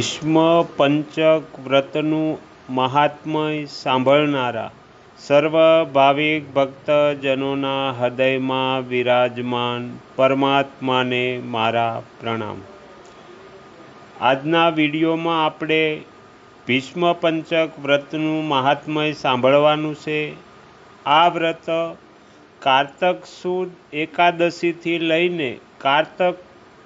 ભીષ્મ પંચક વ્રતનું મહાત્મય સાંભળનારા સર્વ ભાવિક ભક્તજનોના હૃદયમાં વિરાજમાન પરમાત્માને મારા પ્રણામ. આજના વિડીયોમાં આપણે ભીષ્મ પંચક વ્રતનું મહાત્મય સાંભળવાનું છે. આ વ્રત કારતક સુદ એકાદશીથી લઈને કારતક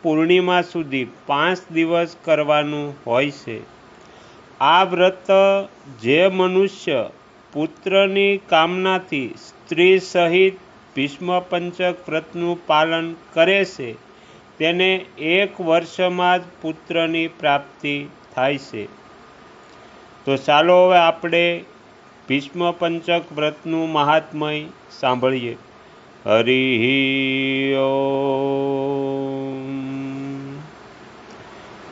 પૂર્ણિમા સુધી પાંચ દિવસ કરવાનું હોય છે. આ વ્રત જે મનુષ્ય પુત્રની કામનાથી સ્ત્રી સહિત ભીષ્મ પંચક વ્રતનું પાલન કરે છે, તેને એક વર્ષમાં જ પુત્રની પ્રાપ્તિ થાય છે. તો ચાલો હવે આપણે ભીષ્મ પંચક વ્રતનું મહાત્મય સાંભળીએ. હરિ ઓમ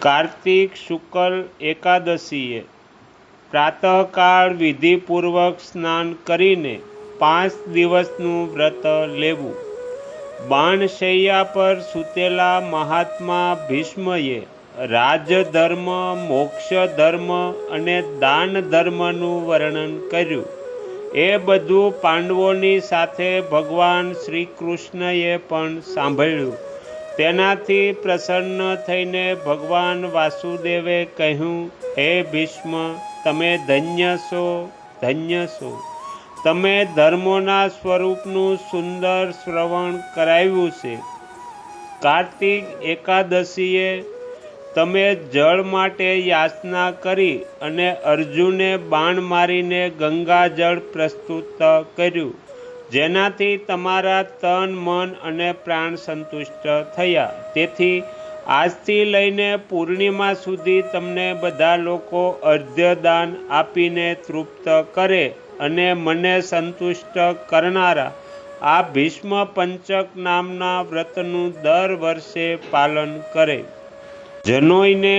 કાર્તિક શુક્લ એકાદશીએ પ્રાતઃકાળ વિધિપૂર્વક સ્નાન કરીને પાંચ દિવસનું વ્રત લેવું. બાણશૈયા પર સૂતેલા મહાત્મા ભીષ્મએ રાજધર્મ મોક્ષ ધર્મ અને દાન ધર્મનું વર્ણન કર્યું. એ બધું પાંડવોની સાથે ભગવાન શ્રી કૃષ્ણએ પણ સાંભળ્યું. તેનાથી પ્રસન્ન થઈને ભગવાન વાસુદેવે કહ્યું, હે ભીષ્મ, તમે ધન્ય છો ધન્ય છો. તમે ધર્મોના સ્વરૂપનું સુંદર શ્રવણ કરાવ્યું છે. કાર્તિક એકાદશીએ તમે જળ માટે યાચના કરી અને અર્જુને બાણ મારીને ગંગાજળ પ્રસ્તુત કર્યું. જેનાથી તમારા તન, મન અને પ્રાણ સંતુષ્ટ થયા. તેથી આજથી લઈને પૂર્ણિમા સુધી તમને બધા લોકો અર્ધ્યદાન આપીને તૃપ્ત કરે અને મને સંતુષ્ટ કરનારા આ ભીષ્મ પંચક નામના વ્રતનું દર વર્ષે પાલન કરે. જનોઈને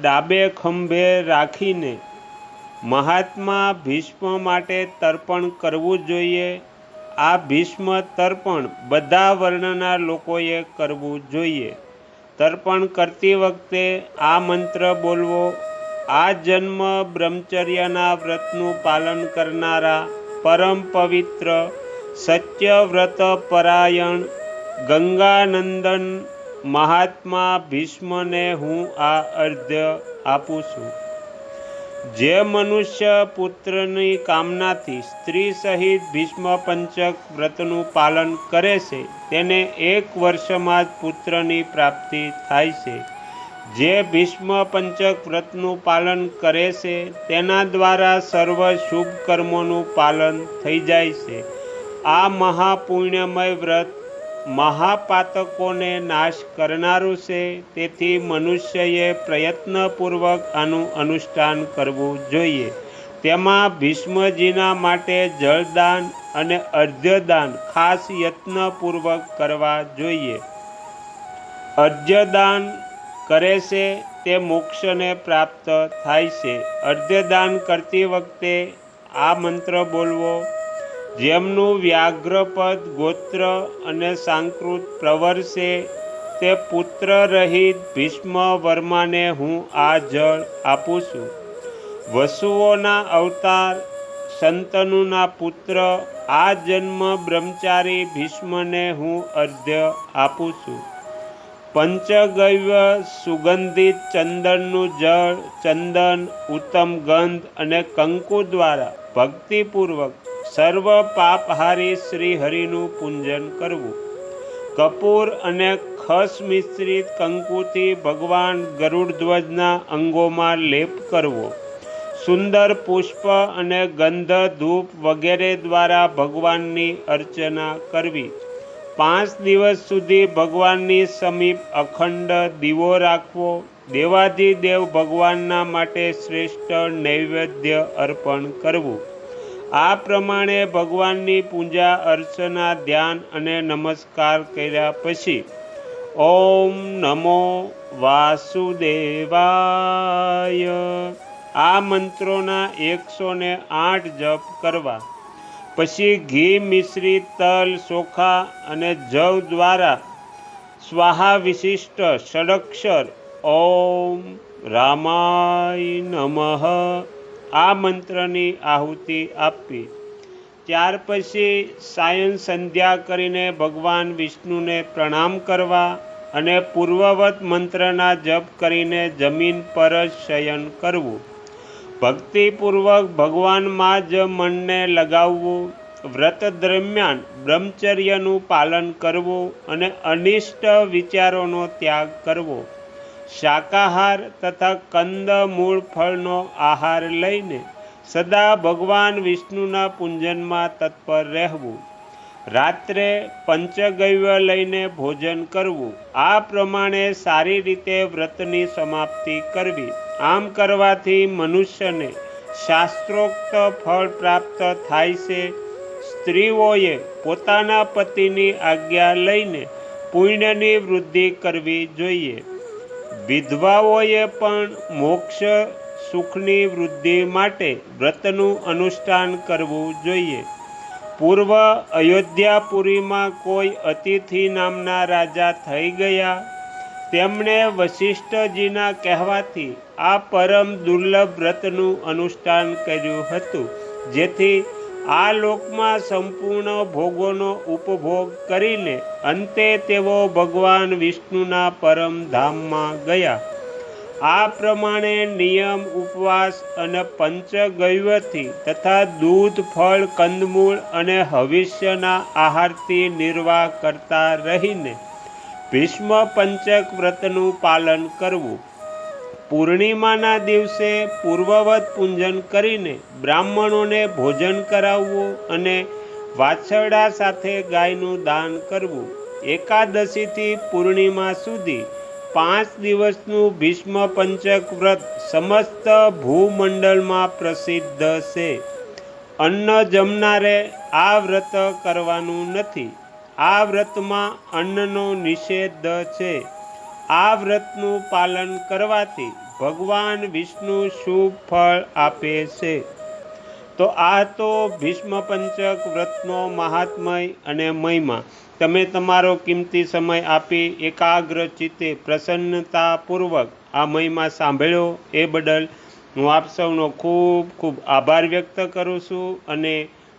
ડાબે ખંભે રાખીને મહાત્મા ભીષ્મ માટે તર્પણ કરવું જોઈએ. આ ભીષ્મ તર્પણ બધા વર્ણના લોકોએ કરવું જોઈએ. તર્પણ કરતી વખતે આ મંત્ર બોલવો, આ જન્મ બ્રહ્મચર્યના વ્રતનું પાલન કરનારા પરમ પવિત્ર સત્યવ્રત પરાયણ ગંગાનંદન મહાત્મા ભીષ્મને હું આ અર્ધ્ય આપું છું. જે મનુષ્ય પુત્રની કામનાથી સ્ત્રી સહિત ભીષ્મ પંચક વ્રતનું પાલન કરે છે, તેને એક વર્ષમાં જ પુત્રની પ્રાપ્તિ થાય છે. જે ભીષ્મ પંચક વ્રતનું પાલન કરે છે, તેના દ્વારા સર્વ શુભ કર્મોનું પાલન થઈ જાય છે. આ મહાપુણ્યમય વ્રત મહાપાતકોને નાશ કરનારું છે, તેથી મનુષ્યએ પ્રયત્નપૂર્વક આનું અનુષ્ઠાન કરવું જોઈએ. તેમાં ભીષ્મજીના માટે જળદાન અને અર્ધ્યદાન ખાસ યત્નપૂર્વક કરવા જોઈએ. અર્ધ્યદાન કરે છે, તે મોક્ષને પ્રાપ્ત થાય છે. અર્ધ્યદાન કરતી વખતે આ મંત્ર બોલવો જેમનું વ્યાઘ્રપદ ગોત્ર અને સાંકૃત પ્રવર્ષે તે પુત્ર રહિત ભીષ્મ વર્માને હું આ જળ આપું છું. વસુઓના અવતાર, સંતનુના પુત્ર, આ જન્મ બ્રહ્મચારી ભીષ્મને હું અર્ધ્ય આપું છું. પંચગવ્ય સુગંધિત ચંદનનું જળ, ચંદન, ઉત્તમ ગંધ અને કંકુ દ્વારા ભક્તિપૂર્વક સર્વ પાપહારી શ્રી હરિનું પૂંજન કરવું. કપૂર અને ખસ મિશ્રિત કંકુથી ભગવાન ગરુડધ્વજના અંગોમાં લેપ કરવો. સુંદર પુષ્પ અને ગંધ ધૂપ વગેરે દ્વારા ભગવાનની અર્ચના કરવી. પાંચ દિવસ સુધી ભગવાનની સમીપ અખંડ દીવો રાખવો. દેવાધિદેવ ભગવાનના માટે શ્રેષ્ઠ નૈવેદ્ય અર્પણ કરવું. આ પ્રમાણે ભગવાનની પૂજા, અર્ચના, ધ્યાન અને નમસ્કાર કર્યા પછી, ઓમ નમો વાસુદેવાય. આ મંત્રોના એકસો ને આઠ જપ કરવા. પછી ઘી મિશ્રિત તલ ચોખા અને જવ દ્વારા સ્વાહા વિશિષ્ટ ષડક્ષર, ઓમ રામાય નમઃ. આ મંત્રની આહુતિ આપવી. ત્યાર પછી સાયન સંધ્યા કરીને ભગવાન વિષ્ણુને પ્રણામ કરવા અને પૂર્વવત મંત્રના જપ કરીને જમીન પર જ શયન કરવું. ભક્તિપૂર્વક ભગવાનમાં જ મનને લગાવવું, વ્રત દરમિયાન બ્રહ્મચર્યનું પાલન કરવું અને અનિષ્ટ વિચારોનો ત્યાગ કરવો. શાકાહાર તથા કંદ મૂળ ફળનો આહાર લઈને સદા ભગવાન વિષ્ણુના પૂંજનમાં તત્પર રહેવું. રાત્રે પંચગવ્ય લઈને ભોજન કરવું. આ પ્રમાણે સારી રીતે વ્રતની સમાપ્તિ કરવી. આમ કરવાથી મનુષ્યને શાસ્ત્રોક્ત ફળ પ્રાપ્ત થાય છે. સ્ત્રીઓએ પોતાના પતિની આજ્ઞા લઈને પુણ્યની વૃદ્ધિ કરવી જોઈએ. વિધવાઓએ પણ મોક્ષ સુખની વૃદ્ધિ માટે વ્રતનું અનુષ્ઠાન કરવું જોઈએ. પૂર્વ અયોધ્યાપુરીમાં કોઈ અતિથિ નામના રાજા થઈ ગયા. તેમણે વશિષ્ઠજીના કહેવાથી આ પરમ દુર્લભ વ્રતનું અનુષ્ઠાન કર્યું હતું, જેથી આ લોકમાં સંપૂર્ણ ભોગોનો ઉપભોગ કરીને અંતે તેઓ ભગવાન વિષ્ણુના પરમ ધામમાં ગયા. આ પ્રમાણે નિયમ, ઉપવાસ અને પંચગૈવથી તથા દૂધ, ફળ, કંદમૂળ અને હવિષ્યના આહારથી નિર્વાહ કરતા રહીને ભીષ્મ પંચક વ્રતનું પાલન કરવું. પૂર્ણિમાના દિવસે પૂર્વવત પૂંજન કરીને બ્રાહ્મણોને ભોજન કરાવવું અને વાછરડા સાથે ગાયનું દાન કરવું. એકાદશીથી પૂર્ણિમા સુધી પાંચ દિવસનું ભીષ્મ પંચક વ્રત સમસ્ત ભૂમંડળમાં પ્રસિદ્ધ છે. અન્ન જમનારે આ વ્રત કરવાનું નથી. આ વ્રતમાં અન્નનો નિષેધ છે. આ વ્રતનું પાલન કરવાથી ભગવાન વિષ્ણુ શુભ ફળ આપે છે. તો આ તો ભીષ્મ પંચક વ્રતનો મહાત્મય અને મહિમા. તમે તમારો કિંમતી સમય આપી એકાગ્ર ચિત્તે પ્રસન્નતાપૂર્વક આ મહિમા સાંભળ્યો એ બદલ હું આપ સૌનો ખૂબ ખૂબ આભાર વ્યક્ત કરું છું અને